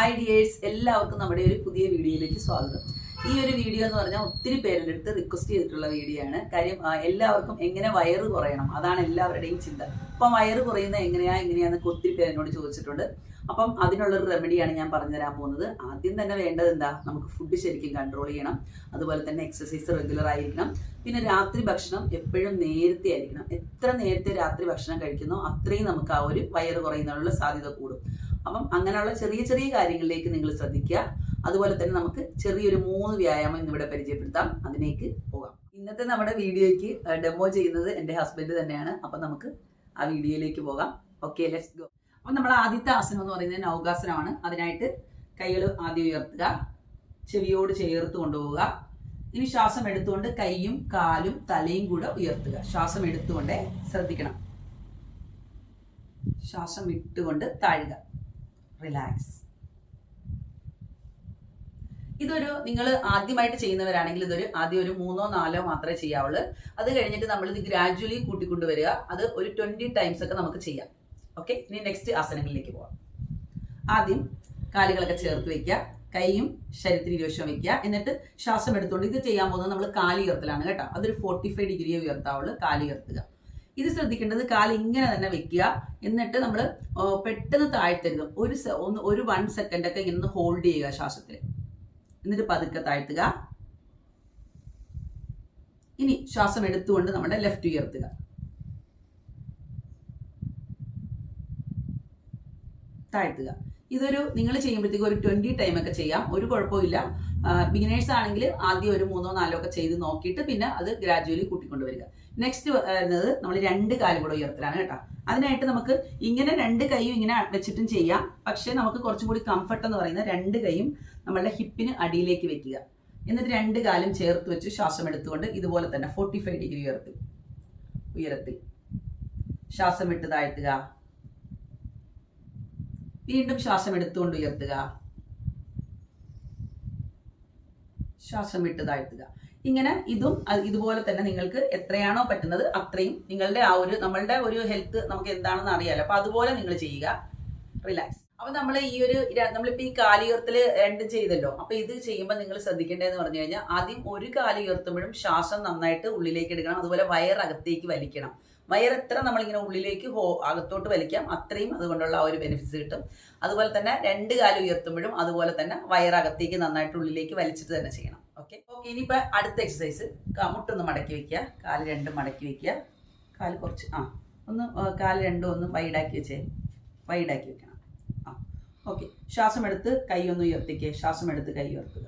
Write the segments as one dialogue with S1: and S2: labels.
S1: Hi dears എല്ലാവർക്കും നമ്മുടെ ഒരു പുതിയ വീഡിയോയിലേക്ക് സ്വാഗതം. ഈ ഒരു വീഡിയോ എന്ന് പറഞ്ഞാൽ ഒത്തിരി പേരുടെ അടുത്ത് റിക്വസ്റ്റ് ചെയ്തിട്ടുള്ള വീഡിയോ ആണ്. കാര്യം എല്ലാവർക്കും എങ്ങനെ വയറ് കുറയണം? അതാണ് എല്ലാവരുടെയും ചിന്ത. അപ്പം വയറ് കുറയുന്നത് എങ്ങനെയാ എങ്ങനെയാന്നൊക്കെ ഒത്തിരി പേര് എന്നോട് ചോദിച്ചിട്ടുണ്ട്. അപ്പം അതിനുള്ളൊരു റെമഡിയാണ് ഞാൻ പറഞ്ഞു തരാൻ പോകുന്നത്. ആദ്യം തന്നെ വേണ്ടത് എന്താ? നമുക്ക് ഫുഡ് ശരിക്കും കൺട്രോൾ ചെയ്യണം. അതുപോലെ തന്നെ എക്സസൈസ് റെഗുലർ ആയിരിക്കണം. പിന്നെ രാത്രി ഭക്ഷണം എപ്പോഴും നേരത്തെ ആയിരിക്കണം. എത്ര നേരത്തെ രാത്രി ഭക്ഷണം കഴിക്കുന്നോ അത്രയും നമുക്ക് ആ ഒരു വയറ് കുറയുന്നതിനുള്ള സാധ്യത കൂടും. അപ്പം അങ്ങനെയുള്ള ചെറിയ ചെറിയ കാര്യങ്ങളിലേക്ക് നിങ്ങൾ ശ്രദ്ധിക്കുക. അതുപോലെ തന്നെ നമുക്ക് ചെറിയൊരു മൂന്ന് വ്യായാമം ഇന്നിവിടെ പരിചയപ്പെടുത്താം. അതിലേക്ക് പോകാം. ഇന്നത്തെ നമ്മുടെ വീഡിയോയ്ക്ക് ഡെമോ ചെയ്യുന്നത് എന്റെ ഹസ്ബൻഡ് തന്നെയാണ്. അപ്പം നമുക്ക് ആ വീഡിയോയിലേക്ക് പോകാം. ഓക്കെ ലെറ്റ്സ് ഗോ അപ്പം നമ്മൾ ആദ്യത്തെ ആസനം എന്ന് പറയുന്നത് നൗകാസനമാണ്. അതിനായിട്ട് കൈകൾ ആദ്യം ഉയർത്തുക. ചെവിയോട് ചേർത്ത് കൊണ്ടുപോവുക. ഇനി ശ്വാസം എടുത്തുകൊണ്ട് കൈയും കാലും തലയും കൂടെ ഉയർത്തുക. ശ്വാസം എടുത്തുകൊണ്ട് ശ്രദ്ധിക്കണം. ശ്വാസം വിട്ടുകൊണ്ട് താഴുക. റിലാക്സ് ഇതൊരു നിങ്ങൾ ആദ്യമായിട്ട് ചെയ്യുന്നവരാണെങ്കിൽ ഇതൊരു ആദ്യം ഒരു മൂന്നോ നാലോ മാത്രമേ ചെയ്യാവുള്ളൂ. അത് കഴിഞ്ഞിട്ട് നമ്മൾ ഇത് ഗ്രാജുവലി കൂട്ടിക്കൊണ്ടുവരിക. അത് ഒരു ട്വന്റി ടൈംസ് ഒക്കെ നമുക്ക് ചെയ്യാം. ഓക്കെ ഇനി നെക്സ്റ്റ് ആസനങ്ങളിലേക്ക് പോവാം. ആദ്യം കാലുകളൊക്കെ ചേർത്ത് വെക്കുക. കൈയും ശരീരത്തിന് ഇരുവശം വെക്കുക. എന്നിട്ട് ശ്വാസം എടുത്തുകൊണ്ട് ഇത് ചെയ്യാൻ പോകുന്നത് നമ്മൾ കാലുയർത്തലാണ് കേട്ടോ. അതൊരു ഫോർട്ടി ഫൈവ് ഡിഗ്രി ഉയർത്താവുള്ളൂ. കാൽ ഉയർത്തുക. ഇത് ശ്രദ്ധിക്കേണ്ടത് കാൽ ഇങ്ങനെ തന്നെ വെക്കുക. എന്നിട്ട് നമ്മൾ പെട്ടെന്ന് താഴ്ത്തരുത്. ഒരു ഒന്ന് ഒരു വൺ സെക്കൻഡ് ഒക്കെ ഇങ്ങനെ ഹോൾഡ് ചെയ്യുക ശ്വാസത്തിൽ എന്നിട്ട് പതുക്കെ താഴ്ത്തുക. ഇനി ശ്വാസം എടുത്തുകൊണ്ട് നമ്മുടെ ലെഫ്റ്റ് ഉയർത്തുക. താഴ്ത്തുക. ഇതൊരു നിങ്ങൾ ചെയ്യുമ്പോഴത്തേക്ക് ഒരു ട്വന്റി ടൈം ഒക്കെ ചെയ്യാം. ഒരു കുഴപ്പമില്ല ബിഗിനേഴ്സ് ആണെങ്കിൽ ആദ്യം ഒരു മൂന്നോ നാലോ ഒക്കെ ചെയ്ത് നോക്കിയിട്ട് പിന്നെ അത് ഗ്രാജുവലി കൂട്ടിക്കൊണ്ടുവരിക. നെക്സ്റ്റ് വരുന്നത് നമ്മൾ രണ്ട് കാലും കൂടെ ഉയർത്തലാണ് കേട്ടോ. അതിനായിട്ട് നമുക്ക് ഇങ്ങനെ രണ്ട് കൈയും ഇങ്ങനെ വെച്ചിട്ടും ചെയ്യാം. പക്ഷേ നമുക്ക് കുറച്ചും കൂടി കംഫർട്ട് എന്ന് പറയുന്നത് രണ്ട് കൈയും നമ്മളുടെ ഹിപ്പിന് അടിയിലേക്ക് വെക്കുക. എന്നിട്ട് രണ്ട് കാലും ചേർത്ത് വെച്ച് ശ്വാസം എടുത്തുകൊണ്ട് ഇതുപോലെ തന്നെ ഫോർട്ടി ഫൈവ് ഡിഗ്രി ഉയർത്തി. ഉയരത്തിൽ. ശ്വാസം വിട്ട് താഴ്ത്തുക. വീണ്ടും ശ്വാസം എടുത്തുകൊണ്ട് ഉയർത്തുക. ശ്വാസം വിട്ട് താഴ്ത്തുക. ഇങ്ങനെ ഇതും ഇതുപോലെ തന്നെ നിങ്ങൾക്ക് എത്രയാണോ പറ്റുന്നത് അത്രയും നിങ്ങളുടെ ആ ഒരു നമ്മളുടെ ഒരു ഹെൽത്ത് നമുക്ക് എന്താണെന്ന് അറിയാലോ. അപ്പൊ അതുപോലെ നിങ്ങൾ ചെയ്യുക. റിലാക്സ് അപ്പൊ നമ്മൾ ഈ ഒരു നമ്മളിപ്പോ ഈ കാലുയർത്തൽ രണ്ടും ചെയ്തല്ലോ. അപ്പൊ ഇത് ചെയ്യുമ്പോൾ നിങ്ങൾ ശ്രദ്ധിക്കേണ്ടതെന്ന് പറഞ്ഞു കഴിഞ്ഞാൽ ആദ്യം ഒരു കാൽ ഉയർത്തുമ്പോഴും ശ്വാസം നന്നായിട്ട് ഉള്ളിലേക്ക് എടുക്കണം. അതുപോലെ വയറകത്തേക്ക് വലിക്കണം. വയർ എത്ര നമ്മളിങ്ങനെ ഉള്ളിലേക്ക് ഹോ അകത്തോട്ട് വലിക്കാം അത്രയും അതുകൊണ്ടുള്ള ആ ഒരു ബെനിഫിറ്റ്സ് കിട്ടും. അതുപോലെ തന്നെ രണ്ട് കാലം ഉയർത്തുമ്പോഴും അതുപോലെ തന്നെ വയറകത്തേക്ക് നന്നായിട്ട് ഉള്ളിലേക്ക് വലിച്ചിട്ട് തന്നെ ചെയ്യണം. ഓക്കെ ഓക്കെ ഇനിയിപ്പോൾ അടുത്ത എക്സസൈസ് മുട്ടൊന്ന് മടക്കി വെക്കുക കാൽ രണ്ടും മടക്കി വെക്കുക കാൽ കുറച്ച് ആ ഒന്ന് കാൽ രണ്ടും ഒന്ന് വൈഡാക്കി വെച്ചേ. വൈഡാക്കി വെക്കണം. ആ ഓക്കെ ശ്വാസം എടുത്ത് കൈ ഒന്ന് ഉയർത്തിക്കുക ശ്വാസം എടുത്ത് കൈ ഉയർത്തുക.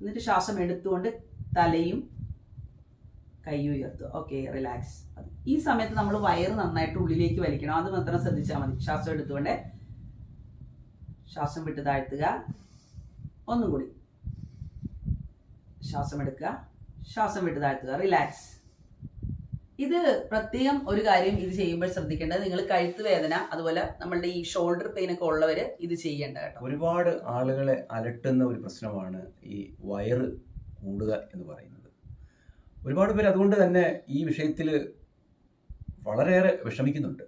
S1: എന്നിട്ട് ശ്വാസം എടുത്തുകൊണ്ട് തലയും കൈ ഉയർത്തുക. ഓക്കെ റിലാക്സ് ഈ സമയത്ത് നമ്മൾ വയറ് നന്നായിട്ട് ഉള്ളിലേക്ക് വലിക്കണം. അത് മാത്രം ശ്രദ്ധിച്ചാൽ മതി. ശ്വാസം എടുത്തുകൊണ്ട് ശ്വാസം വിട്ട് താഴ്ത്തുക. ഒന്നും കൂടി. ശ്വാസം എടുക്കുക ശ്വാസം വിട്ട് താഴ്ത്തുക. റിലാക്സ് ഇത് പ്രത്യേകം ഒരു കാര്യം ഇത് ചെയ്യുമ്പോൾ ശ്രദ്ധിക്കേണ്ടത് നിങ്ങൾ കഴുത്ത് വേദന അതുപോലെ നമ്മളുടെ ഈ ഷോൾഡർ പെയിൻ ഒക്കെ ഉള്ളവര് ഇത് ചെയ്യേണ്ട കേട്ടോ.
S2: ഒരുപാട് ആളുകളെ അലട്ടുന്ന ഒരു പ്രശ്നമാണ് ഈ വയറ് കൂടുക എന്ന് പറയുന്നത്. ഒരുപാട് പേര് അതുകൊണ്ട് തന്നെ ഈ വിഷയത്തിൽ വളരെയേറെ വിഷമിക്കുന്നുണ്ട്.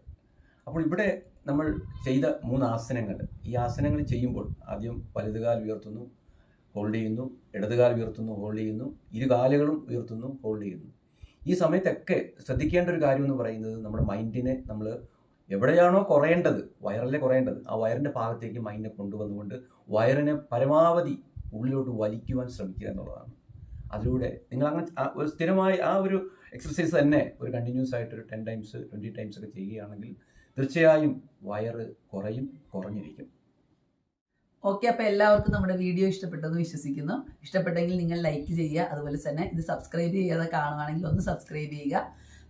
S2: അപ്പോൾ ഇവിടെ നമ്മൾ ചെയ്ത മൂന്ന് ആസനങ്ങൾ. ഈ ആസനങ്ങൾ ചെയ്യുമ്പോൾ ആദ്യം വലതുകാൽ ഉയർത്തുന്നു. ഹോൾഡ് ചെയ്യുന്നു ഇടതുകാൽ ഉയർത്തുന്നു ഹോൾഡ് ചെയ്യുന്നു ഇരു കാലുകളും ഉയർത്തുന്നു ഹോൾഡ് ചെയ്യുന്നു. ഈ സമയത്തൊക്കെ ശ്രദ്ധിക്കേണ്ട ഒരു കാര്യം എന്ന് പറയുന്നത് നമ്മുടെ മൈൻഡിനെ നമ്മൾ എവിടെയാണോ കുറയേണ്ടത് വയറല്ലേ കുറയേണ്ടത് ആ വയറിന്റെ ഭാഗത്തേക്ക് മൈൻഡിനെ കൊണ്ടുവന്നുകൊണ്ട് വയറിനെ പരമാവധി ഉള്ളിലോട്ട് വലിക്കുവാൻ ശ്രമിക്കുക എന്നുള്ളതാണ്. അതിലൂടെ നിങ്ങൾ അങ്ങനെ ഒരു സ്ഥിരമായി ആ ഒരു എക്സസൈസ് തന്നെ ഒരു കണ്ടിന്യൂസ് ആയിട്ട് ഒരു ടെൻ ടൈംസ് ട്വന്റി ടൈംസ് ഒക്കെ ചെയ്യുകയാണെങ്കിൽ തീർച്ചയായും വയറ് കുറയും കുറഞ്ഞിരിക്കും.
S1: ഓക്കെ അപ്പോൾ എല്ലാവർക്കും നമ്മുടെ വീഡിയോ ഇഷ്ടപ്പെട്ടെന്ന് വിശ്വസിക്കുന്നു. ഇഷ്ടപ്പെട്ടെങ്കിൽ നിങ്ങൾ ലൈക്ക് ചെയ്യുക അതുപോലെ തന്നെ ഇത് സബ്സ്ക്രൈബ് ചെയ്യാതെ കാണുകയാണെങ്കിൽ ഒന്ന് സബ്സ്ക്രൈബ് ചെയ്യുക.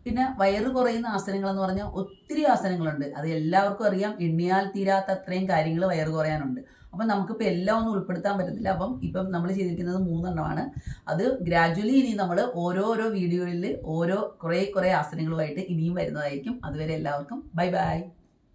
S1: പിന്നെ വയറ് കുറയുന്ന ആസനങ്ങൾ എന്ന് പറഞ്ഞാൽ ഒത്തിരി ആസനങ്ങളുണ്ട്. അത് എല്ലാവർക്കും അറിയാം. എണ്ണിയാൽ തീരാത്ത അത്രയും കാര്യങ്ങൾ വയറ് കുറയാനുണ്ട്. അപ്പം നമുക്കിപ്പോൾ എല്ലാം ഒന്നും ഉൾപ്പെടുത്താൻ പറ്റത്തില്ല. അപ്പം ഇപ്പം നമ്മൾ ചെയ്തിരിക്കുന്നത് മൂന്നെണ്ണമാണ്. അത് ഗ്രാജുവലി ഇനി നമ്മൾ ഓരോരോ വീഡിയോയിൽ ഓരോ കുറേ കുറേ ആസനങ്ങളുമായിട്ട് ഇനിയും വരുന്നതായിരിക്കും. അതുവരെ എല്ലാവർക്കും ബൈ ബൈ